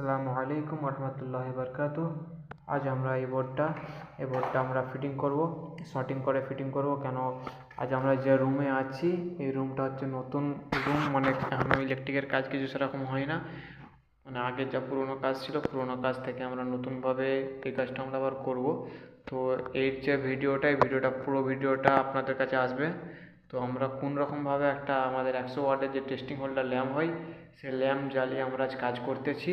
আসসালামু আলাইকুম রহমতুল্লাহ বরকাত আজ আমরা এই বোর্ডটা এই বোর্ডটা আমরা ফিটিং করব। শর্টিং করে ফিটিং করব, কেন আজ আমরা যে রুমে আছি, এই রুমটা হচ্ছে নতুন রুম মানে এখনও ইলেকট্রিকের কাজ কিছু সেরকম হয় না। মানে আগের যা পুরোনো কাজ ছিল, পুরোনো কাজ থেকে আমরা নতুনভাবে এই কাজটা আমরা আবার করব। তো এর যে ভিডিওটা, এই ভিডিওটা, পুরো ভিডিওটা আপনাদের কাছে আসবে। তো আমরা কোন রকমভাবে একটা আমাদের একশো ওয়াটের যে টেস্টিং হোল্ডার ল্যাম্প হয়, সে ল্যাম্প জ্বালিয়ে আমরা আজ কাজ করতেছি।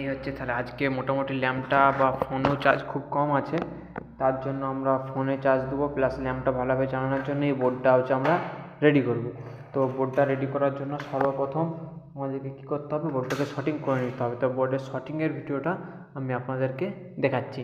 এই হচ্ছে তাহলে আজকে মোটামুটি ল্যাম্পটা বা ফোনেও চার্জ খুব কম আছে। তার জন্য আমরা ফোনে চার্জ দেবো প্লাস ল্যাম্পটা ভালোভাবে চালানোর জন্য। এই বোর্ডটা হচ্ছে আমরা রেডি করব। তো বোর্ডটা রেডি করার জন্য সর্বপ্রথম আমাদেরকে কী করতে হবে? বোর্ডটাকে শর্টিং করে নিতে হবে। তো বোর্ডের শর্টিংয়ের ভিডিওটা আমি আপনাদেরকে দেখাচ্ছি।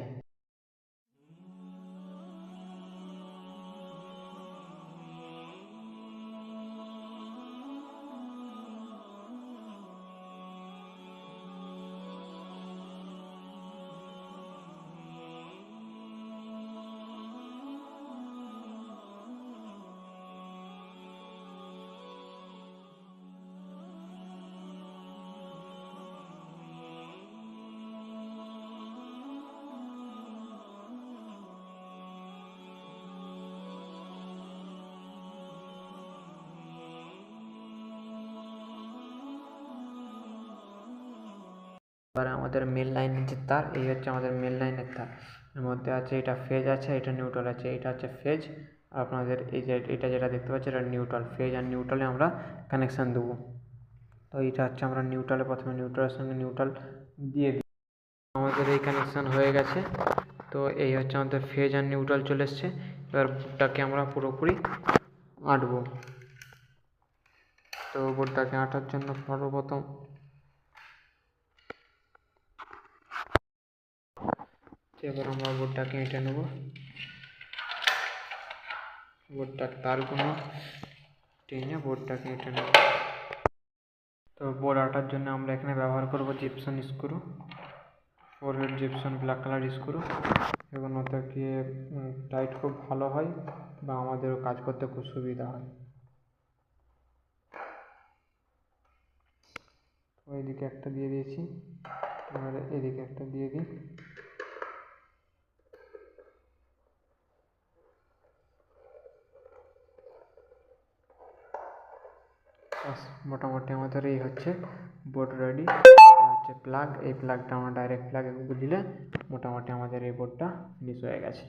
এবার আমাদের মেন লাইনের যে তার, এই হচ্ছে আমাদের মেন লাইনের তার। এর মধ্যে আছে এটা ফেজ আছে, এটা নিউট্রাল আছে, এটা হচ্ছে ফেজ আপনাদের এই যে এটা যেটা দেখতে পাচ্ছি এটা নিউট্রাল ফেজ আর নিউট্রালে আমরা কানেকশান দেবো। তো এটা হচ্ছে আমরা নিউট্রালে প্রথমে নিউট্রালের সঙ্গে নিউট্রাল দিয়ে দিই। আমাদের এই কানেকশান হয়ে গেছে। তো এই হচ্ছে আমাদের ফেজ আর নিউট্রাল চলে এসছে। এবার বোর্ডটাকে আমরা পুরোপুরি আঁটবো। তো বোর্ডটাকে আঁটার জন্য সর্বপ্রথম এবার আমরা বোর্ডটাকে এঁটে নেব। বোর্ডটার তারগুলো টেনে বোর্ডটাকে এঁটে নেব। তো বোর্ড আটার জন্য আমরা এখানে ব্যবহার করব gypsum screw four head gypsum black colour screw এবং ওটাকে টাইট খুব ভালো হয় বা আমাদেরও কাজ করতে খুব সুবিধা হয়। তো একটা দিয়ে দিয়েছি এবারে এদিকে একটা দিয়ে দিই। মোটামুটি আমাদের এই হচ্ছে বোর্ড রেডি হচ্ছে প্লাগ এই প্লাগটা আমরা ডাইরেক্ট প্লাগে দিলে মোটামুটি আমাদের এই বোর্ডটা ফিনিশ হয়ে গেছে।